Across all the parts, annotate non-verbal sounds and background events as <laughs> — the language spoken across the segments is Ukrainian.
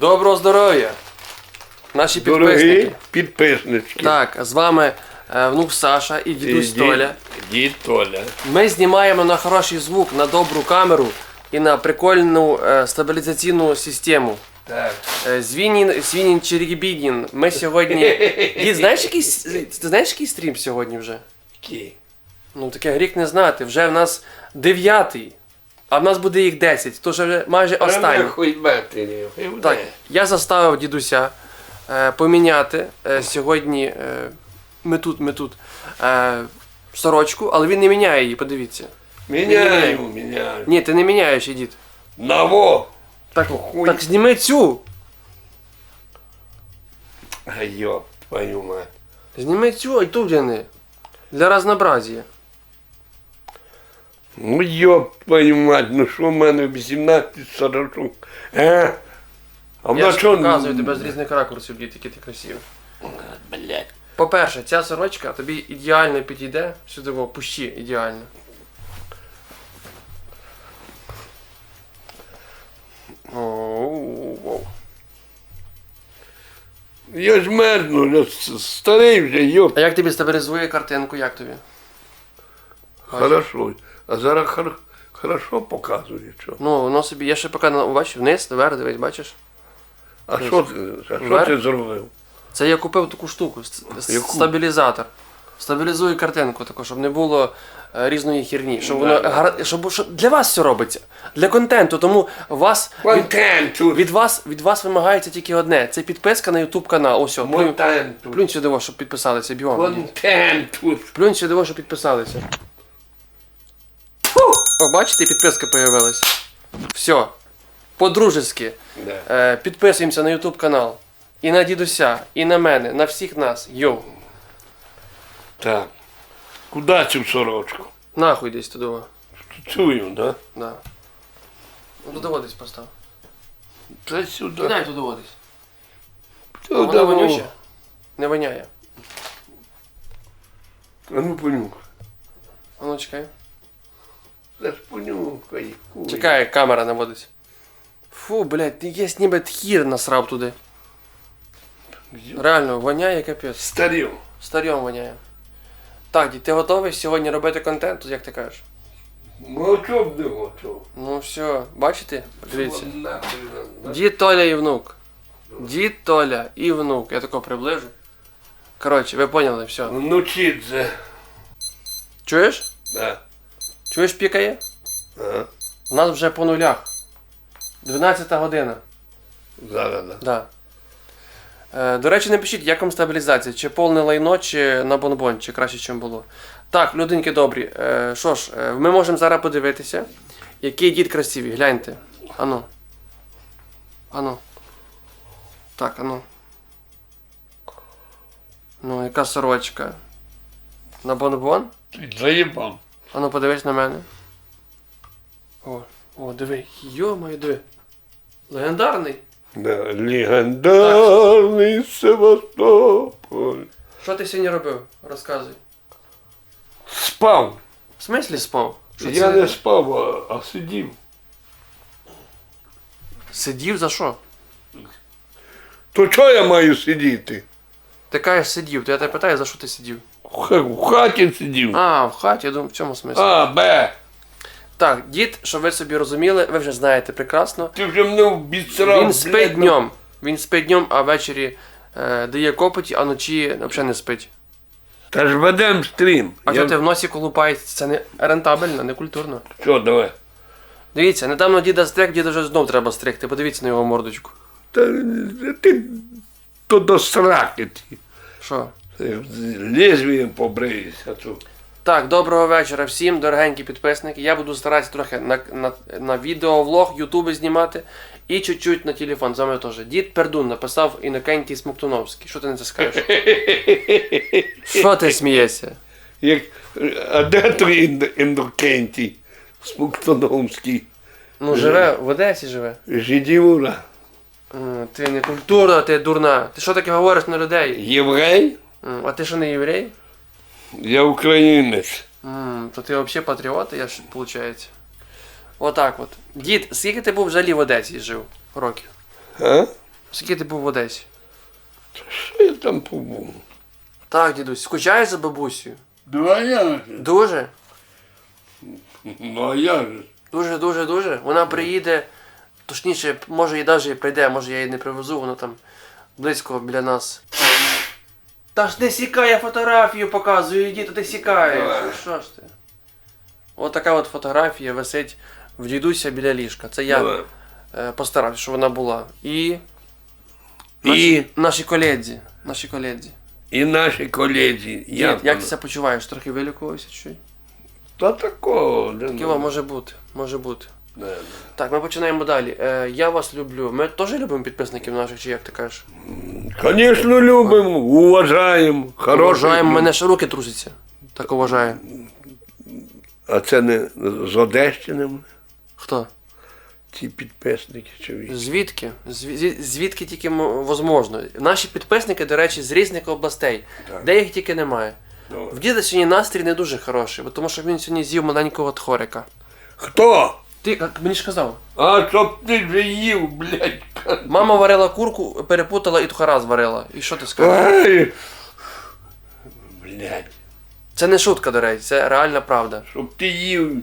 Доброго здоров'я! Наші Дорогі підписники. підписнички. Так, з вами е, внук Саша і дідусь І Толя. Дід Толя. Ми знімаємо на хороший звук, на добру камеру і на прикольну е, стабілізаційну систему. Так. Е, Звінін, Свінін Черегібідін. Ми сьогодні. <laughs> Дід, знаєш якийсь, ти знаєш який стрім сьогодні вже? Кі. Ну таке гріх не знати. Вже в нас дев'ятий, а в нас буде їх 10, то вже майже матері. Так, я заставив дідуся е, поміняти е, сьогодні. Е, ми тут, ми тут. Е, сорочку, але він не міняє її, подивіться. Міняю, міняю. Ні, ти не міняєш, ідіть. Наво. Так, Хуй. так зніми цю. А йоп, твою мать. Зніми цю, а й ту вдяни. Для разнообразія. Ну йоп, твою мать, ну що в мене 18 сорочок. А? А Я вона ж що? показую тебе з різних ракурсів, дід, який ти красивий. Блядь. По-перше, ця сорочка тобі ідеально підійде. Сюди во, пущі ідеально. Оу-оу-оу. Я ж мерзну, с- старий вже, йоп. А як тобі стабілізує картинку, як тобі? Хорошо. А зараз хор- хорошо показує, що. Ну, воно собі, я ще поки бачиш, вниз, вверх, дивись, бачиш? А що ти, а що Вверх? ти зробив? Це я купив таку штуку, с- с- Яку? стабілізатор. Стабілізує картинку таку, щоб не було е, різної херні. Щоб воно гар... щоб, щоб для вас все робиться. Для контенту. Тому вас від, Контенту. від вас від вас вимагається тільки одне. Це підписка на YouTube канал. Ось, Контенту. плюнь сюди, во, щоб підписалися. Бігом. Контенту. Плюнь сюди, во, щоб підписалися. О, бачите, підписка появилась. Все. По-дружески. Да. Е, підписуємося на YouTube канал. І на дідуся, і на мене, на всіх нас. Йоу. Так. Куди цю сорочку? Нахуй десь туди. Цю, да? Да. Ну туди во десь постав. Та сюди. Кидай туди во десь. А Вона вонюча? Не воняє. А ну понюхай. А ну чекай. Та хуй. Чекай, камера наводить. Фу, блядь, ти є ніби тхір насрав туди. Реально, воняє капець. Старів. Старьом воняє. Так, дід, ти готовий сьогодні робити контент, як ти кажеш? Ну а б не готов? Ну все, бачите? Дивіться. Дід Толя і внук. Дід Толя і внук. Я тако приближу. Коротше, ви поняли, все. Ну вчить це. Чуєш? Да. Чуєш пікає? Ага. У нас вже по нулях. 12 година. Зараз, да. Да. Е, до речі, напишіть, як вам стабілізація, чи повне лайно, чи на бонбон, чи краще, ніж було. Так, людинки добрі. Е, що ж, е, ми можемо зараз подивитися, який дід красивий. Гляньте. Ану. Ану. Так, ану. Ну, яка сорочка. На бонбон? Заїбав. Ану, подивись на мене. О, о, диви. Йо-моє, диви. Легендарний. Да. Легендарний Севастополь. Що ти сьогодні робив? Розказуй. Спав. В смислі спав? Що Я це? не спав, а, а сидів. Сидів за що? То чого я маю сидіти? Ти кажеш сидів, то я тебе питаю, за що ти сидів? В хаті сидів. А, в хаті, я думаю, в цьому смислі. А, бе. Так, дід, щоб ви собі розуміли, ви вже знаєте прекрасно. Ти вже мене обіцяв. Він спить днем. Він спить днем, а ввечері е, дає копоті, а вночі взагалі не спить. Та ж ведем стрім. А Я- що ти в носі колупається, це не рентабельно, не культурно. Що, давай. Дивіться, недавно діда стриг, діда вже знов треба стригти. Подивіться на його мордочку. Та ти то до сраки ти. Що? Лезвієм побриєшся тут. Так, доброго вечора всім, дорогенькі підписники. Я буду старатися трохи на, на, на відеовлог, ютуби знімати і чуть-чуть на телефон. З вами теж. Дід Пердун написав Інокентій Смоктуновський. Що ти на це скажеш? <laughs> Що ти смієшся? Як, а де той Ін- Індокентій? Смуктоновський. Ну, живе в Одесі живе. Жидівура. Ти не культурна, ти дурна. Ти що таке говориш на людей? Єврей? М, А ти що не єврей? Я українець. М, То ти взагалі патріот, я ж виходить. Отак от. Дід, скільки ти був взагалі в Одесі жив років? А? Скільки ти був в Одесі? Що я там побув? Так, дідусь, скучаєш за бабусею? Ну а я же. Дуже? Ну а я же. Дуже, дуже, дуже. Вона приїде, точніше, може і навіть прийде, може я її не привезу, вона там близько біля нас. Та ж не сікай, я фотографію показую, іди, то ти сікаєш. Що ж ти? От така от фотографія висить в дідуся біля ліжка. Це я е, постарався, щоб вона була. І. І, Наші, наші коледі. Наші коледі. і наші колеги. Дід, як ти себе почуваєш? Трохи вилікувався чи? Та такого. ну, може бути, може бути. Да, да. Так, ми починаємо далі. Е, я вас люблю. Ми теж любимо підписників наших, чи як ти кажеш? Конечно, любимо, уважаємо. Уважаємо, мене ще руки трусяться. Так уважаю. А це не з Одещини Хто? ці підписники чи ви? Звідки? Зві- Звідки тільки мо- возможно. Наші підписники, до речі, з різних областей. Так. Де їх тільки немає. Ну. В діда сьогодні настрій не дуже хороший, тому що він сьогодні з'їв маленького тхорика. Хто? Ти як мені ж казав, А щоб ти вже їв, блядь. мама варила курку, перепутала і тхора зварила. І що ти скажеш? Ай. Блядь, Це не шутка, до речі, це реальна правда. щоб ти їв.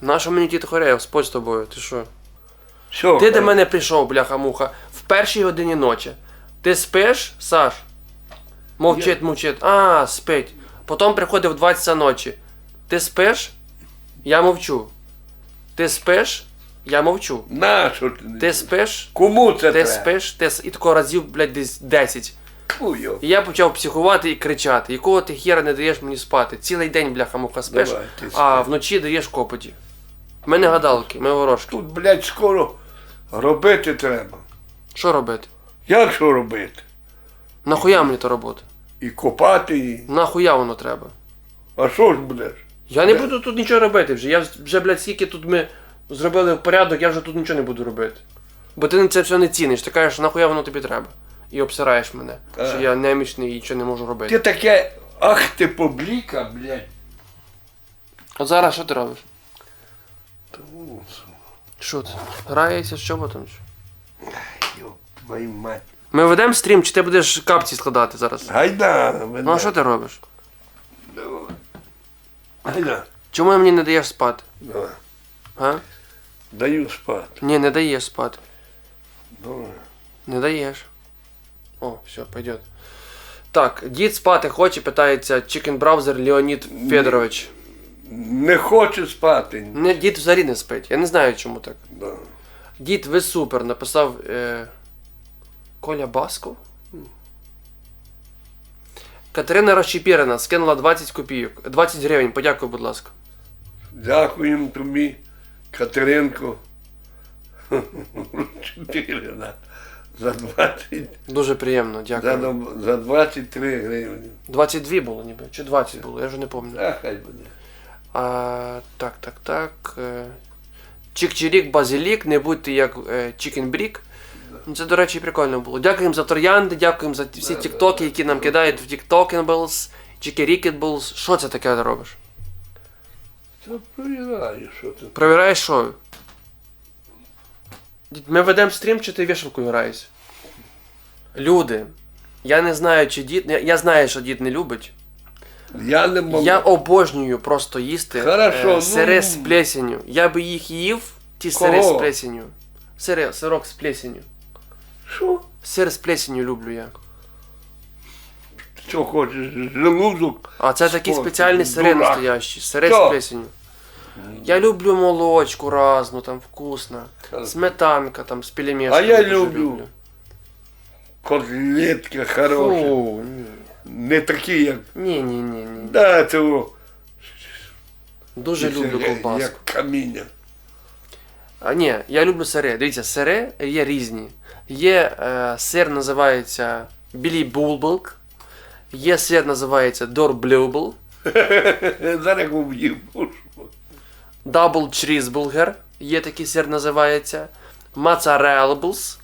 Нащо мені ті тхоря, Господь з тобою? Ти що? Все. Ти до мене прийшов, бляха-муха, в першій годині ночі. Ти спиш, Саш? Мовчить, мовчить. А, спить. Потім приходить в 20 ночі. Ти спиш? Я мовчу. Ти спиш? Я мовчу. На, що ти? Ти спиш? Кому це Ти треба? спиш? Ти с- І тако разів, блядь, десь 10. Хуйо. І я почав психувати і кричати. Якого ти хіра не даєш мені спати? Цілий день, бляха-муха, спиш, Давай, ти а спи. вночі даєш копоті. Ми не гадалки, ми ворожки. Тут, блядь, скоро робити треба. Що робити? Як що робити? Нахуя мені то робота? І копати, і. Нахуя воно треба? А що ж будеш? Я не буду тут нічого робити вже. Я вже, блядь, скільки тут ми зробили порядок, я вже тут нічого не буду робити. Бо ти це все не ціниш. Ти кажеш, нахуя воно тобі треба. І обсираєш мене, Так. що я немічний і нічого не можу робити. Ти таке, ах ти побліка, блядь. От зараз що ти робиш? Що ти? Граєшся з чоботом? чи? Йоп, твою мать. Ми ведемо стрім, чи ти будеш капці складати зараз? Гайда, Ну а що ти робиш? Гайда. Чому мені не даєш спати? Давай. А? Даю спати. Ні, не даєш спати. Давай. Не даєш. О, все, пойдет. Так, дід спати хоче, питається Chicken Browser Леонід Федорович. Не хоче спати. Не, дід взагалі не спить. Я не знаю, чому так. Да. Дід, ви супер, написав е, Коля Басков. Катерина Розчепірина скинула 20 копійок. 20 гривень, подякуй, будь ласка. Дякуємо тобі, Катеринко. Чотири. За 20, Дуже приємно, дякую. доб- за 23 гривні. 22 було ніби, чи 20 було, я вже не пам'ятаю. А, хай буде. А, так, так, так. е, Чик-чирік, базилік, не будьте як е. Ну, Це, до речі, прикольно було. Дякуємо за троянди, дякуємо за всі тіктоки, які нам кидають в TikTokables, Chicken Що це таке ти робиш? Та провіраю, що ти. Провіряєш що? Ми ведемо стрім, чи ти вішалкою граєшся? Люди. Я не знаю, чи дід. Я, я знаю, що дід не любить. Я не можу. Я обожнюю просто їсти Хорошо, е, ну- з плесенью. Я би їх їв, ті сири Кого? з плесенью. Сири, сирок з плесенью. Що? Сир з плесенью люблю я. Що хочеш? Желудок? А це такі Спорт, спеціальні сири дурак. настоящі, сири Що? плесенью. Я люблю молочку разну, там вкусно. Сметанка там з пельмешками. А я дуже люблю. Котлетка хороша. Фу, ні. Не такі, як. Ні, ні, ні, ні. Да, цього. Дуже люблю як- ковбаску. Як каміння. А ні, я люблю сири. Дивіться, сири є різні. Є е, сир, називається Білі Булбулк. Є сир, називається Дорблюбл. <laughs> Зараз вб'їв. Дабл Чрізбулгер. Є такий сир, називається. Моцарелблс.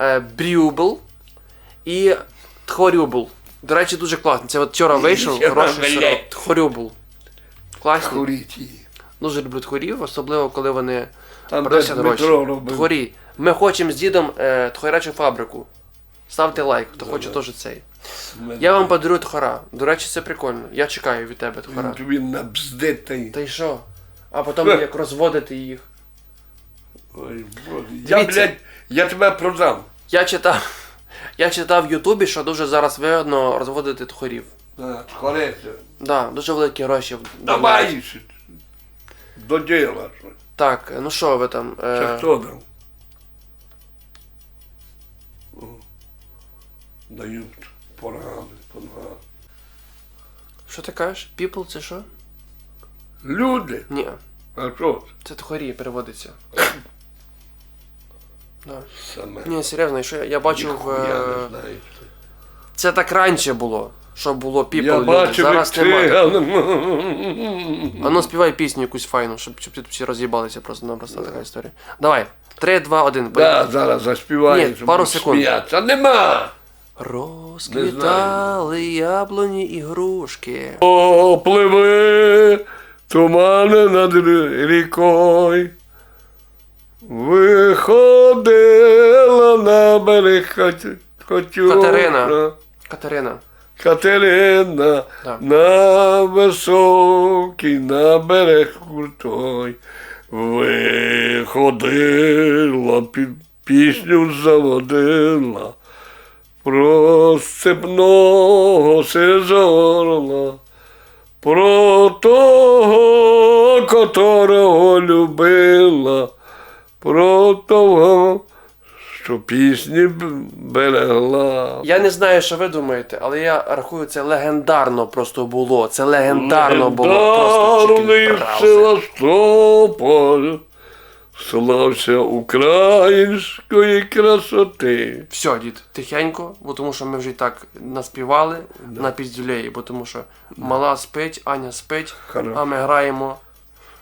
Е, Брюбл. І Тхорюбл. До речі, дуже класний. Це от вчора <laughs> вийшов хороший блядь. сирок. Тхорюбл. Класний. Куріть її. Дуже люблю тхорів, особливо коли вони Там десь метро робив. Тхорі. Ми хочемо з дідом е, тхорячу фабрику. Ставте лайк, хто хоче теж цей. Я вам подарую тхора. До речі, це прикольно. Я чекаю від тебе тхора. Тобі набздить та й. Що? А потім як розводити їх. Ой, Боже. Я, Дивіться. блядь, я тебе продам. Я читав. <laughs> Я читав в Ютубі, що дуже зараз вигодно розводити тхорів. Скоріше. Да, дуже великі гроші. Давай. До діла. Так, ну що ви там? Це Е, хто дав? Дають поради, поради. що ти кажеш? People це що? Люди, Ні, а що це тхорі переводиться. Да. саме? Ні, серйозно, що я, я бачив. Ніхуя Е... не знаю. Це так раніше було, що було people Я люди. бачив, Зараз немає. циган. А ну співай пісню якусь файну, щоб, щоб тут всі роз'їбалися просто ну, просто така історія. Давай. 3, 2, 1. Да, зараз заспіваю, Ні, щоб пару секунд. сміятися. Нема! Розквітали яблуні і грушки. Попливи тумани над рі- рікою. Виходила на берег Кат- Катерина. Катерина. Катерина Да. на високий на берег крутой. Виходила, пі- пісню заводила. Про степного сизорла, про того, котрого любила, про того, що пісні берегла. Я не знаю, що ви думаєте, але я рахую, це легендарно просто було. Це легендарно було. Легендарний. Севастополь слався української красоти. Все, дід, тихенько, бо тому що ми вже і так наспівали на піздюлеї, бо тому що мала спить, Аня спить, Хорошо. а ми граємо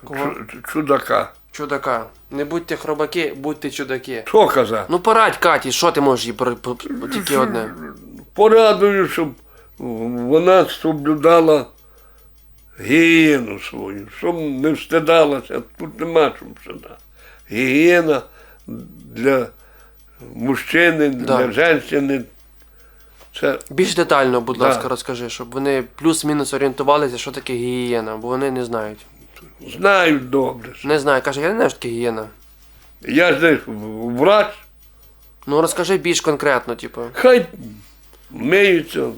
кого? Чудака. чудака. Не будьте хробаки, будьте чудаки. Що казати? Ну порадь, Каті, що ти можеш їй пор- тільки одне. Порадую, щоб вона соблюдала гігієну свою, щоб не встидалася. Тут нема чим встидати. Гігієна для мужчини, Да. для жінки. Це Більш детально, будь Да. ласка, розкажи, щоб вони плюс-мінус орієнтувалися, що таке гігієна, бо вони не знають. знають добре. Не знаю, каже, я не знаю, що таке гігієна. Я ж не врач, Ну розкажи більш конкретно, типу. хай миються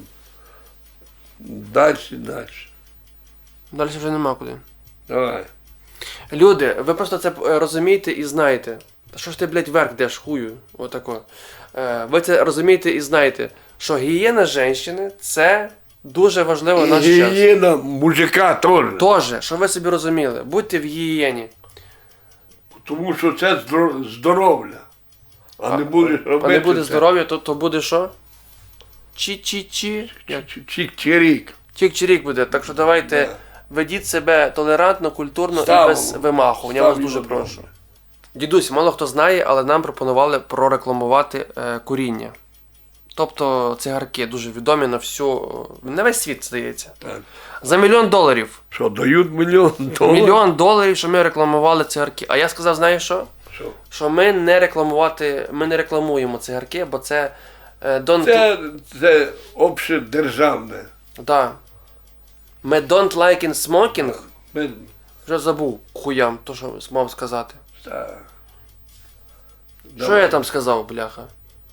далі, далі. Далі вже нема куди. Давай. Люди, ви просто це е, розумієте і знаєте. Що ж ти, блядь, вверх деш хую? Отако. Е, ви це розумієте і знаєте, що гігієна жінки це дуже важливо в наш час. гігієна мужика теж. Тоже, щоб ви собі розуміли, будьте в гігієні. Тому що це здоро- здоров'я. А, не будеш робити. А не буде це. здоров'я, то, то буде що? Чі-чі-чі. Як? Чик-чирік. Чик-чирік буде. Так що давайте Да. Ведіть себе толерантно, культурно Ставимо. і без вимаху. Я вас дуже прошу. Дідусь, мало хто знає, але нам пропонували прорекламувати е, куріння. Тобто цигарки дуже відомі на всю. на весь світ, здається. Так. За мільйон доларів. Що, дають мільйон доларів? Мільйон доларів, що ми рекламували цигарки. А я сказав, знаєш що? Що? Що ми не рекламувати, ми не рекламуємо цигарки, бо це е, don't Це, це обще державне. Да. Ми don't like in smoking. Ми, Вже забув хуям, то що мав сказати. та, Що я там сказав, бляха?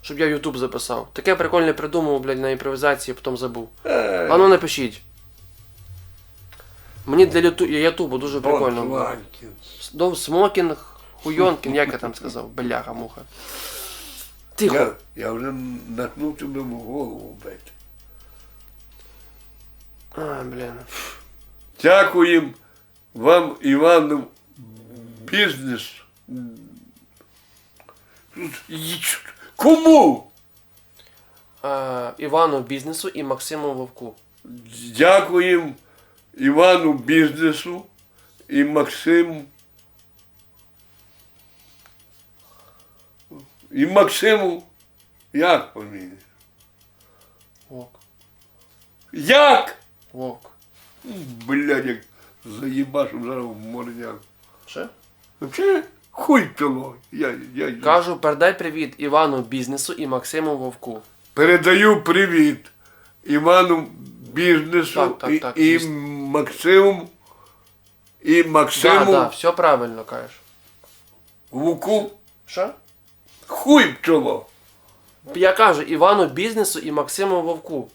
Щоб я в Ютуб записав. Таке прикольне придумав, блядь, на імпровізації, потім забув. Е, А ну напишіть. Мені для Юту- Ютубу дуже прикольно. Було. Смокінг, хуйонкін, як я там сказав? Бляха муха. Тихо. Я, я вже натнув тебе в голову бити. А, блін. Дякуємо вам, Івану, бізнес. Кому? А, Івану бізнесу і Максиму Вовку. Дякуємо Івану бізнесу і Максиму. І Максиму. Як? Вовк. Як? Вовк. Блядь, як заїбашу зараз в. Що? Чи? Хуй пчело. Я, я, я. Кажу, передай привіт Івану бізнесу і Максиму Вовку. Передаю привіт Івану бізнесу Так, так, і, так, і звісно. Максиму, і Максиму Так, так, все правильно кажеш. Вуку. Що? Хуй пчело. Я кажу Івану бізнесу і Максиму Вовку.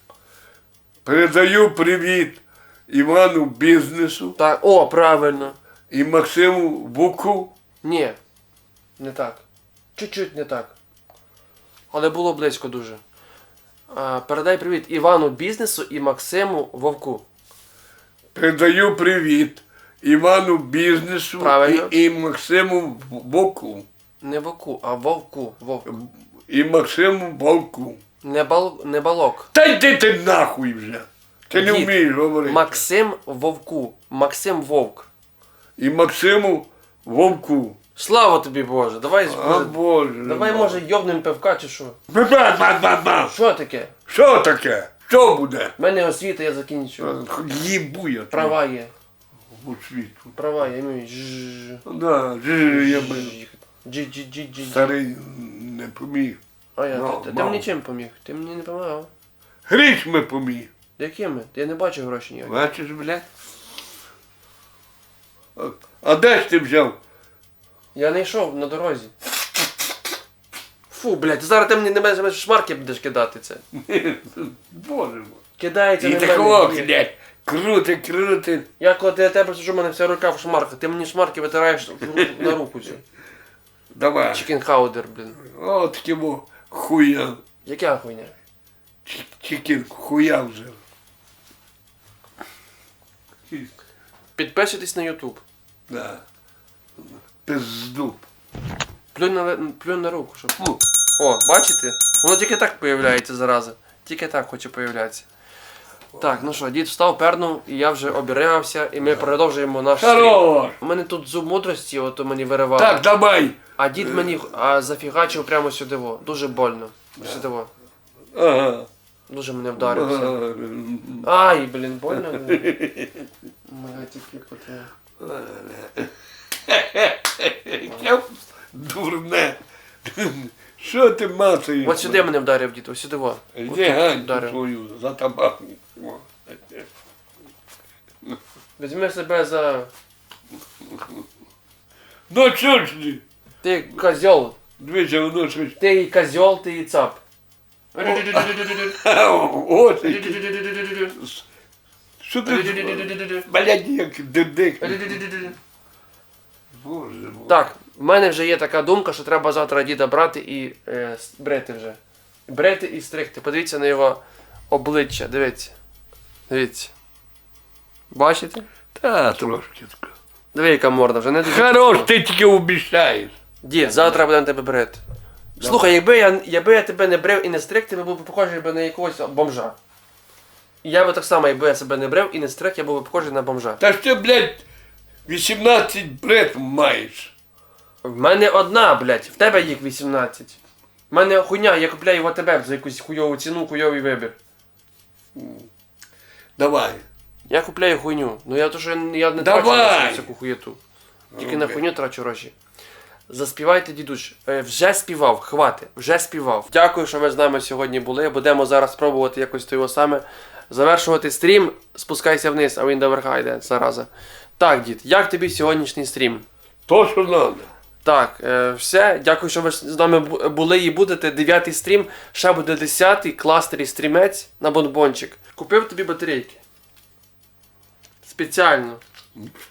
Передаю привіт Івану бізнесу Так, о, правильно. і Максиму Вуку. Ні. Не так. Чуть-чуть не так. Але було близько дуже. А, передай привіт Івану бізнесу і Максиму Вовку. Передаю привіт Івану бізнесу Правильно. і, і Максиму Вуку. Не Вовку, а Вовку. Вовк. І Максиму Вовку. Не, бал... не балок. Та йди ти нахуй вже. Ти не Дід, вмієш говорити. Максим Вовку. Максим Вовк. І Максиму Вовку. Слава тобі Боже. Давай, А може, Боже. давай може йобнем пивка чи що? Ба-ба-ба-ба-ба. Що таке? Що таке? Що буде? У мене освіта, я закінчую. Їбу я. Права є. У світу. Права є. Ну, і жжж. Да, жи, я би Джі-джі-джі-джі. старий не поміг. А я, Ну, ти, ти мені чим поміг? Ти мені не допомагав. Гріш ми поміг. Якими? Я не бачу грошей ніякі. Бачиш, блядь? А- А де ж ти взяв? Я не йшов на дорозі. Фу, блядь, зараз ти мені на мене шмарки будеш кидати це. <laughs> Боже мой. Кидається І на такого, мене. блядь, крути, крути. Я коли ти тебе сижу, у мене вся рука в шмарках. Ти мені шмарки витираєш в ру- на руку цю. Давай. Чікенхаудер, блін. От кого хуя. Яка хуйня? Чі- Чікін хуя вже. Підписуйтесь на Ютуб. Да. Пизду. Плюнь на, плюнь на руку, щоб. Фу. О, бачите? Воно тільки так появляється зараза. Тільки так хоче появлятися. Так, ну що, дід встав, пернув, і я вже обірявся, і ми продовжуємо наш стрім. Хорош. У мене тут зуб мудрості, ото мені виривало. Так, давай. А дід мені а, зафігачив прямо сюди. Во. Дуже больно. Сюди. Во. Ага. Дуже мене вдарився. Ага. Ай, блін, больно. Моя тільки потім. Я Дурне. Що ти мацаєш? От сюди мене вдарив дід, ось сюди во. Іди гань твою за табаком. Візьми себе за. Ну що ж ти? Ти козьол. Дивися, воно щось. Ти і козьол, ти і цап. Ось. Що ти? Блядь, як дедик. Боже мой. Так, в мене вже є така думка, що треба завтра діда брати і е, брити вже. Брити і стригти. Подивіться на його обличчя. Дивіться. Дивіться. Бачите? Та трошки. Диви, яка морда, вже не дуже. Хорош, ти тільки обіцяєш. Дід, завтра будемо тебе брити. Слухай, якби я, якби я тебе не брив і не стриг, ти би був похожий би на якогось бомжа. І я би так само, якби я себе не брив і не стриг, я був би похожий на бомжа. Та ж ти, блядь, 18 бред маєш. В мене одна, блядь, в тебе їх 18. В мене хуйня, я купляю в АТБ за якусь хуйову ціну, хуйовий вибір. Давай. Я купляю хуйню. Ну я то, що я- не Давай! трачу на всяку хуєту. Тільки на хуйню трачу гроші. Заспівайте, дідусь. Е, вже співав, хвати, вже співав. Дякую, що ви з нами сьогодні були. Будемо зараз пробувати якось того саме завершувати стрім. Спускайся вниз, а він до верха йде, зараза. Так, дід, як тобі сьогоднішній стрім? То, що треба. Так, е, все. Дякую, що ви з нами були і будете. Дев'ятий стрім. Ще буде десятий кластері стрімець на бонбончик. Купив тобі батарейки. Спеціально.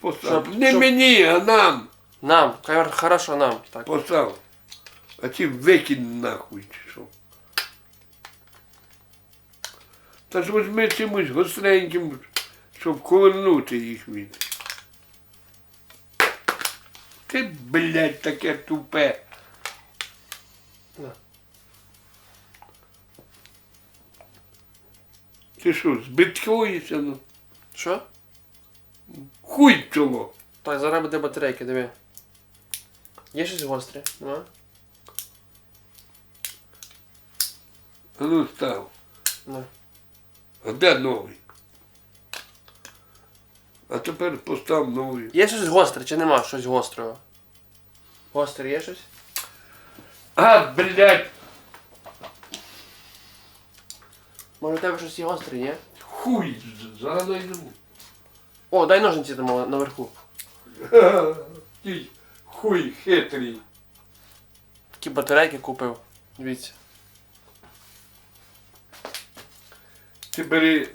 Постав. Щоб- Не щоб- мені, а нам. Нам. Хорошо, нам. Так. Постав. А ті викинь нахуй, чи що. Та ж візьми чимось гостреньким, щоб ковернути їх від. Ти, блядь, таке тупе. Ти що, збиткуєшся? Ну? Що? Хуй чоло. Так, зараз буде батарейки, диви. Є щось гостре? Нема? А ну став. На. А де новий? А тепер постав новий. Є щось гостре чи нема щось гострого? Гостре є щось? А, блядь, Може в тебе щось є гостре, ні? хуй, зараз найду. О, дай ножниці там наверху. <laughs> Ти хуй хитрий. Такі батарейки купив. Дивіться. Ти бери,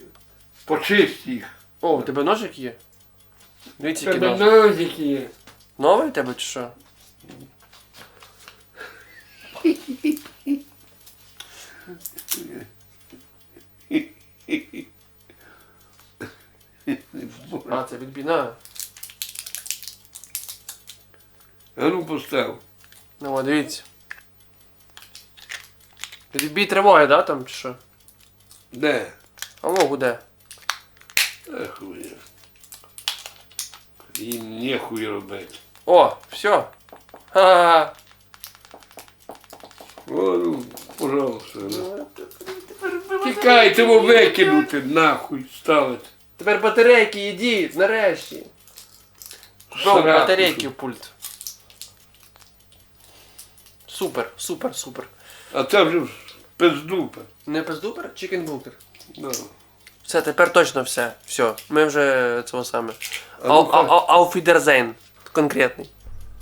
почисть їх. О, у тебе ножик є? Дивіться, який Тебе нож. ножики є. Новий у тебе чи що? А, це відбійна. А ну постав. Ну, о, дивіться. Відбій тривоги, да, там чи що? Де? А во, гуде. А хуй. І нехуй робити. О, все. Ха-ха-ха. О, ну, пожалуйста. ну. Тікай, тебе викинути, нахуй ставити. Тепер батарейки їдіть, нарешті. Сраку. батарейки в пульт. Супер, супер, супер. А це вже пиздупа. Не пиздупер, чікенбургер. Да. Все, тепер точно все. Все. Ми вже цього саме. Ну, Ау- ау- ау- Ауфідерзейн. Конкретний.